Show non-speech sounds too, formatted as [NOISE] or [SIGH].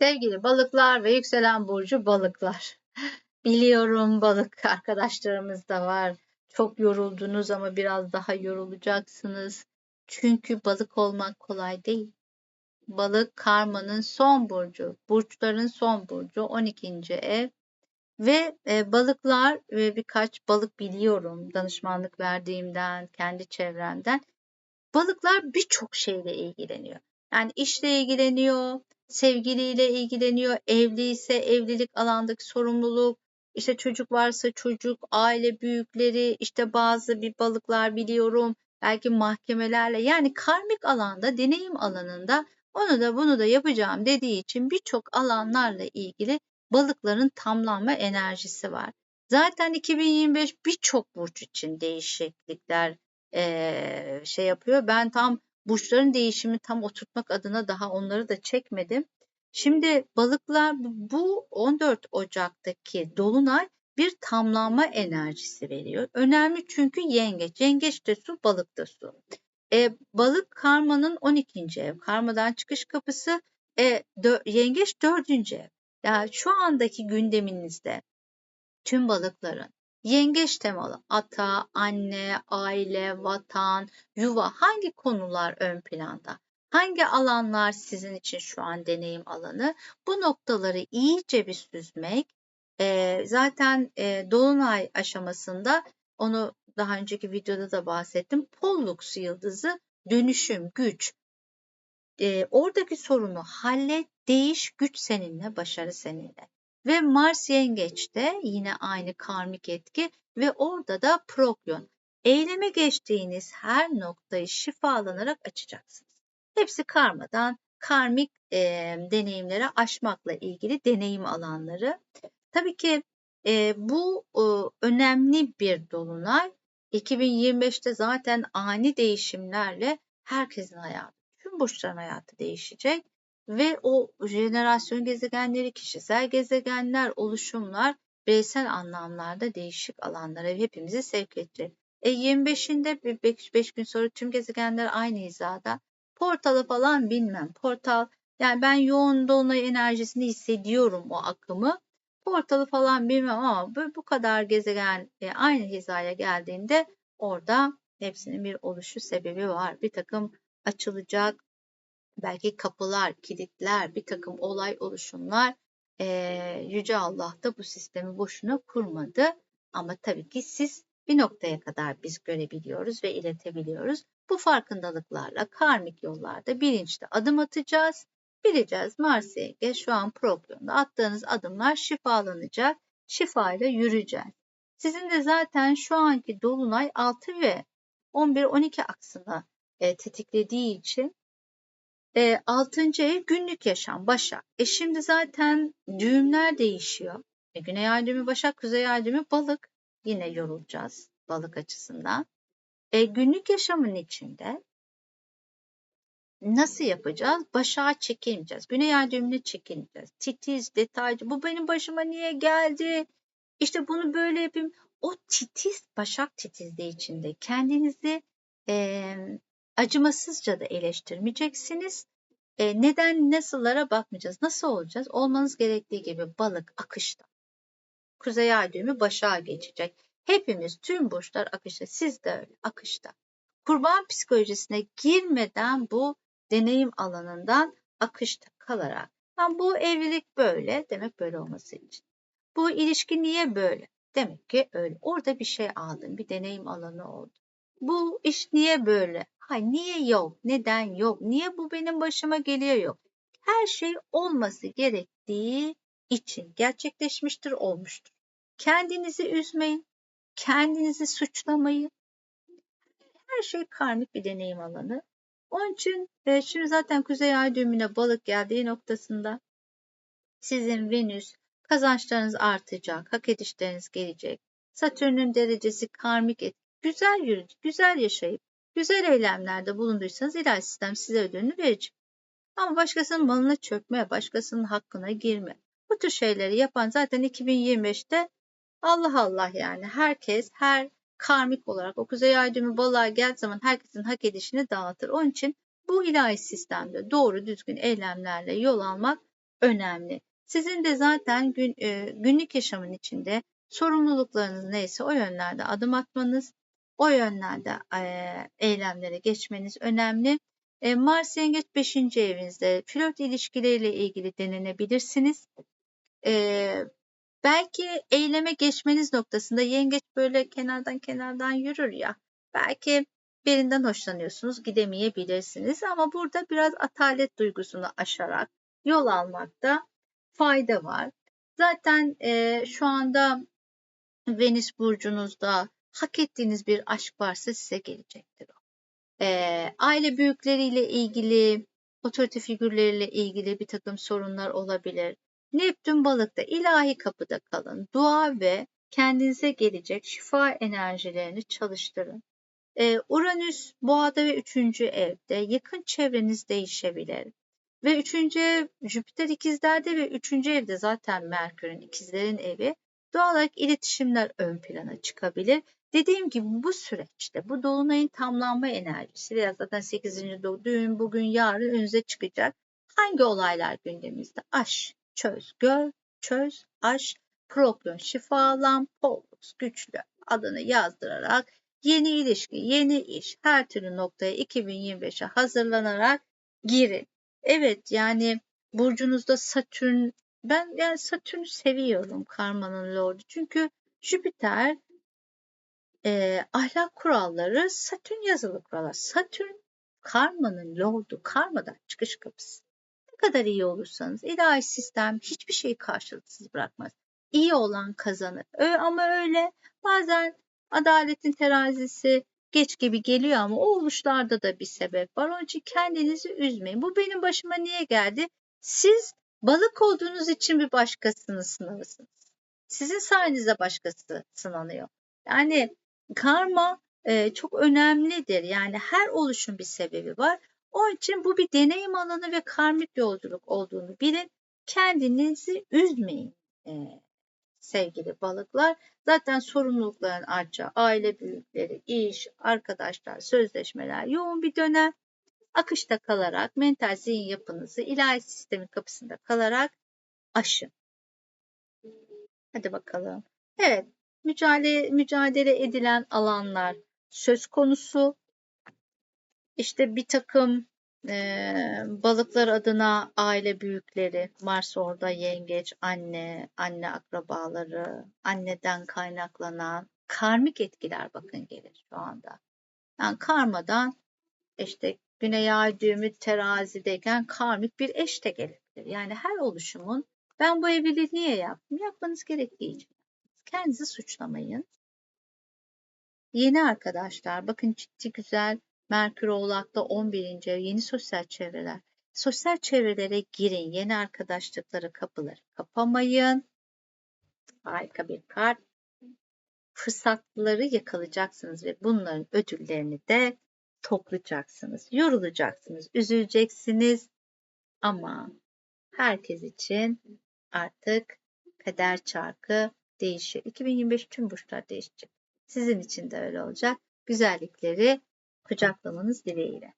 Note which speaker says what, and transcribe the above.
Speaker 1: Sevgili balıklar ve yükselen burcu balıklar. [LAUGHS] Biliyorum balık [LAUGHS] arkadaşlarımız da var. Çok yoruldunuz ama biraz daha yorulacaksınız. Çünkü balık olmak kolay değil. Balık karmanın son burcu, burçların son burcu 12. ev. Ve e, balıklar ve birkaç balık biliyorum danışmanlık verdiğimden, kendi çevremden. Balıklar birçok şeyle ilgileniyor. Yani işle ilgileniyor, sevgiliyle ilgileniyor, evliyse evlilik alandaki sorumluluk, işte çocuk varsa çocuk, aile büyükleri, işte bazı bir balıklar biliyorum, belki mahkemelerle yani karmik alanda, deneyim alanında onu da bunu da yapacağım dediği için birçok alanlarla ilgili balıkların tamlanma enerjisi var. Zaten 2025 birçok burç için değişiklikler e, şey yapıyor. Ben tam burçların değişimi tam oturtmak adına daha onları da çekmedim. Şimdi balıklar bu 14 Ocak'taki dolunay bir tamlanma enerjisi veriyor. Önemli çünkü yengeç. Yengeç de su, balık da su. E, balık karmanın 12. ev. Karmadan çıkış kapısı. E, dö, yengeç 4. ev. Yani şu andaki gündeminizde tüm balıkların Yengeç temalı ata, anne, aile, vatan, yuva hangi konular ön planda? Hangi alanlar sizin için şu an deneyim alanı? Bu noktaları iyice bir süzmek. E, zaten e, dolunay aşamasında onu daha önceki videoda da bahsettim. Pollux yıldızı dönüşüm, güç. E, oradaki sorunu hallet, değiş, güç seninle, başarı seninle. Ve Mars yengeçte yine aynı karmik etki ve orada da Prokyon. Eyleme geçtiğiniz her noktayı şifalanarak açacaksınız. Hepsi karmadan karmik e, deneyimlere aşmakla ilgili deneyim alanları. Tabii ki e, bu e, önemli bir dolunay. 2025'te zaten ani değişimlerle herkesin hayatı, tüm burçların hayatı değişecek ve o jenerasyon gezegenleri, kişisel gezegenler, oluşumlar bireysel anlamlarda değişik alanlara hepimizi sevk edecek. E 25'inde 5 gün sonra tüm gezegenler aynı hizada. Portalı falan bilmem. Portal yani ben yoğun dolunay enerjisini hissediyorum o akımı. Portalı falan bilmem ama bu, bu kadar gezegen e, aynı hizaya geldiğinde orada hepsinin bir oluşu sebebi var. Bir takım açılacak belki kapılar, kilitler, bir takım olay oluşumlar e, Yüce Allah da bu sistemi boşuna kurmadı. Ama tabii ki siz bir noktaya kadar biz görebiliyoruz ve iletebiliyoruz. Bu farkındalıklarla karmik yollarda bilinçli adım atacağız. Bileceğiz Mars Ege şu an Prokyon'da attığınız adımlar şifalanacak. Şifayla yürüyeceğiz. Sizin de zaten şu anki Dolunay 6 ve 11-12 aksını e, tetiklediği için e, altıncı ev günlük yaşam Başak. E şimdi zaten düğümler değişiyor. E, Güney ay düğümü Başak, Kuzey ay düğümü Balık. Yine yorulacağız balık açısından. E, günlük yaşamın içinde nasıl yapacağız? Başak'a çekilmeyeceğiz. Güney ay düğümüne çekilmeyeceğiz. Titiz, detaycı. Bu benim başıma niye geldi? İşte bunu böyle yapayım. O titiz, Başak titizliği içinde kendinizi e, acımasızca da eleştirmeyeceksiniz. E, neden nasıllara bakmayacağız. Nasıl olacağız? Olmanız gerektiği gibi balık akışta. Kuzey ay düğümü başa geçecek. Hepimiz tüm burçlar akışta. Siz de öyle akışta. Kurban psikolojisine girmeden bu deneyim alanından akışta kalarak. Yani bu evlilik böyle demek böyle olması için. Bu ilişki niye böyle? Demek ki öyle. Orada bir şey aldın, bir deneyim alanı oldu. Bu iş niye böyle? Ha niye yok? Neden yok? Niye bu benim başıma geliyor yok? Her şey olması gerektiği için gerçekleşmiştir, olmuştur. Kendinizi üzmeyin, kendinizi suçlamayın. Her şey karmik bir deneyim alanı. Onun için e, şimdi zaten Kuzey Ay düğümüne balık geldiği noktasında sizin Venüs kazançlarınız artacak, hak edişleriniz gelecek. Satürn'ün derecesi karmik et. Güzel yürüyüp, güzel yaşayıp, güzel eylemlerde bulunduysanız ilahi sistem size ödülünü verecek. Ama başkasının malına çökme, başkasının hakkına girme. Bu tür şeyleri yapan zaten 2025'te Allah Allah yani herkes her karmik olarak o kuzey ay düğümü balığa geldiği zaman herkesin hak edişini dağıtır. Onun için bu ilahi sistemde doğru düzgün eylemlerle yol almak önemli. Sizin de zaten gün, e, günlük yaşamın içinde sorumluluklarınız neyse o yönlerde adım atmanız, o yönlerde eylemlere geçmeniz önemli. E, Mars Yengeç 5. evinizde flört ilişkileriyle ilgili denenebilirsiniz. E, belki eyleme geçmeniz noktasında yengeç böyle kenardan kenardan yürür ya. Belki birinden hoşlanıyorsunuz gidemeyebilirsiniz ama burada biraz atalet duygusunu aşarak yol almakta fayda var. Zaten e, şu anda Venüs burcunuzda hak ettiğiniz bir aşk varsa size gelecektir o. E, aile büyükleriyle ilgili, otorite figürleriyle ilgili bir takım sorunlar olabilir. Neptün balıkta ilahi kapıda kalın. Dua ve kendinize gelecek şifa enerjilerini çalıştırın. Ee, Uranüs boğada ve üçüncü evde yakın çevreniz değişebilir. Ve üçüncü ev Jüpiter ikizlerde ve üçüncü evde zaten Merkür'ün ikizlerin evi. Doğal olarak iletişimler ön plana çıkabilir. Dediğim gibi bu süreçte bu dolunayın tamlanma enerjisi veya zaten 8. düğün bugün yarın önünüze çıkacak. Hangi olaylar gündemimizde? Aş, çöz, gör, çöz, aş, problem, şifalan, pollux, güçlü adını yazdırarak yeni ilişki, yeni iş, her türlü noktaya 2025'e hazırlanarak girin. Evet yani burcunuzda Satürn ben yani Satürn'ü seviyorum karmanın lordu. Çünkü Jüpiter e, ahlak kuralları Satürn yazılı kurallar. Satürn karmanın lordu, karmadan çıkış kapısı. Ne kadar iyi olursanız ilahi sistem hiçbir şeyi karşılıksız bırakmaz. İyi olan kazanır. Ö ama öyle bazen adaletin terazisi geç gibi geliyor ama o oluşlarda da bir sebep var. Onun için kendinizi üzmeyin. Bu benim başıma niye geldi? Siz balık olduğunuz için bir başkasının sınavısınız. Sizin sayenizde başkası sınanıyor. Yani karma e, çok önemlidir. Yani her oluşun bir sebebi var. Onun için bu bir deneyim alanı ve karmik yolculuk olduğunu bilin. Kendinizi üzmeyin e, sevgili balıklar. Zaten sorumlulukların artacağı aile büyükleri, iş, arkadaşlar, sözleşmeler yoğun bir dönem. Akışta kalarak mental zihin yapınızı ilahi sistemin kapısında kalarak aşın. Hadi bakalım. Evet, mücadele, mücadele edilen alanlar söz konusu. İşte bir takım e, balıklar adına aile büyükleri, Mars orada yengeç, anne, anne akrabaları, anneden kaynaklanan karmik etkiler bakın gelir şu anda. Yani karmadan işte güney ay düğümü terazideyken karmik bir eş de gelebilir. Yani her oluşumun ben bu evliliği niye yaptım? Yapmanız gerektiği için. Kendinizi suçlamayın. Yeni arkadaşlar bakın ciddi güzel Merkür Oğlak'ta 11. ev yeni sosyal çevreler. Sosyal çevrelere girin. Yeni arkadaşlıkları kapıları kapamayın. Harika bir kart. Fırsatları yakalayacaksınız ve bunların ödüllerini de toplayacaksınız. Yorulacaksınız, üzüleceksiniz ama herkes için artık kader çarkı değişiyor. 2025 tüm burçlar değişecek. Sizin için de öyle olacak. Güzellikleri kucaklamanız dileğiyle.